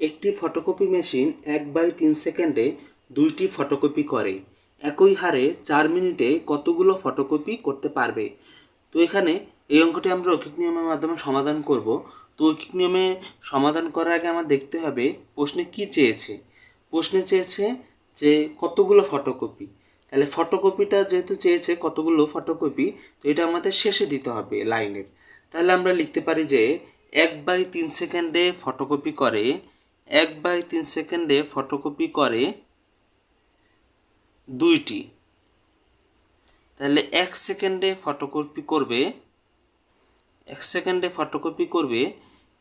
একটি photocopy machine এক by তিন সেকেন্ডে দুইটি ফটোকপি করে। একই হারে চার মিনিটে কতগুলো ফটোকপি করতে পারবে? তো এখানে এই অঙ্কটি আমরা ঐকিক নিয়মের মাধ্যমে সমাধান করব। তো ঐকিক নিয়মে সমাধান করার আগে আমার দেখতে হবে প্রশ্নে কি চেয়েছে। প্রশ্নে চেয়েছে যে কতগুলো ফটোকপি তাহলে ফটোকপিটা যেহেতু চেয়েছে কতগুলো ফটোকপি তো এটা আমাদের শেষে দিতে হবে লাইনের। তাহলে আমরা লিখতে পারি যে এক বাই তিন সেকেন্ডে ফটোকপি করে এক বাই তিন সেকেন্ডে ফটোকপি করে দুইটি। তাহলে এক সেকেন্ডে ফটোকপি করবে, এক সেকেন্ডে ফটোকপি করবে,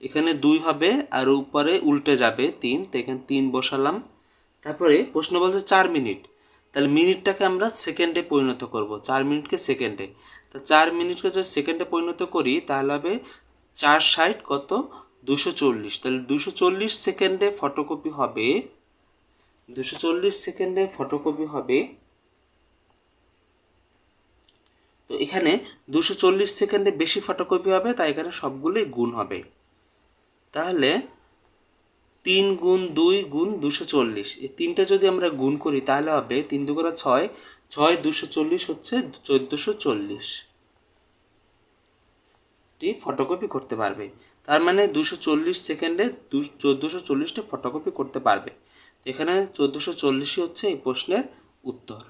এখানে দুই হবে আর উপরে উল্টে যাবে তিন, তো এখানে তিন বসালাম। তারপরে প্রশ্ন বলছে চার মিনিট। তাহলে মিনিটটাকে আমরা সেকেন্ডে পরিণত করব, চার মিনিটকে সেকেন্ডে। তো চার মিনিটকে যদি সেকেন্ডে পরিণত করি, তাহলে হবে চার ষাট কত? দুশো চল্লিশ। তাহলে দুশো চল্লিশ সেকেন্ডে ফটোকপি হবে, দুশো চল্লিশ সেকেন্ডে ফটোকপি হবে। তো এখানে দুশো চল্লিশ সেকেন্ডে বেশি ফটোকপি হবে, তাই এখানে সবগুলোই গুণ হবে। তাহলে তিন গুণ দুই গুণ দুশো চল্লিশ। এই তিনটা যদি আমরা গুণ করি, তাহলে হবে তিন দুগুণা ছয় ছয় দুশো চল্লিশ হচ্ছে চোদ্দোশো চল্লিশ। টি ফটোকপি করতে পারবে। তার মানে দুশো চল্লিশ সেকেন্ডে দু, চোদ্দোশো চল্লিশটা ফটোকপি করতে পারবে। এখানে চোদ্দোশো চল্লিশই হচ্ছে এই প্রশ্নের উত্তর।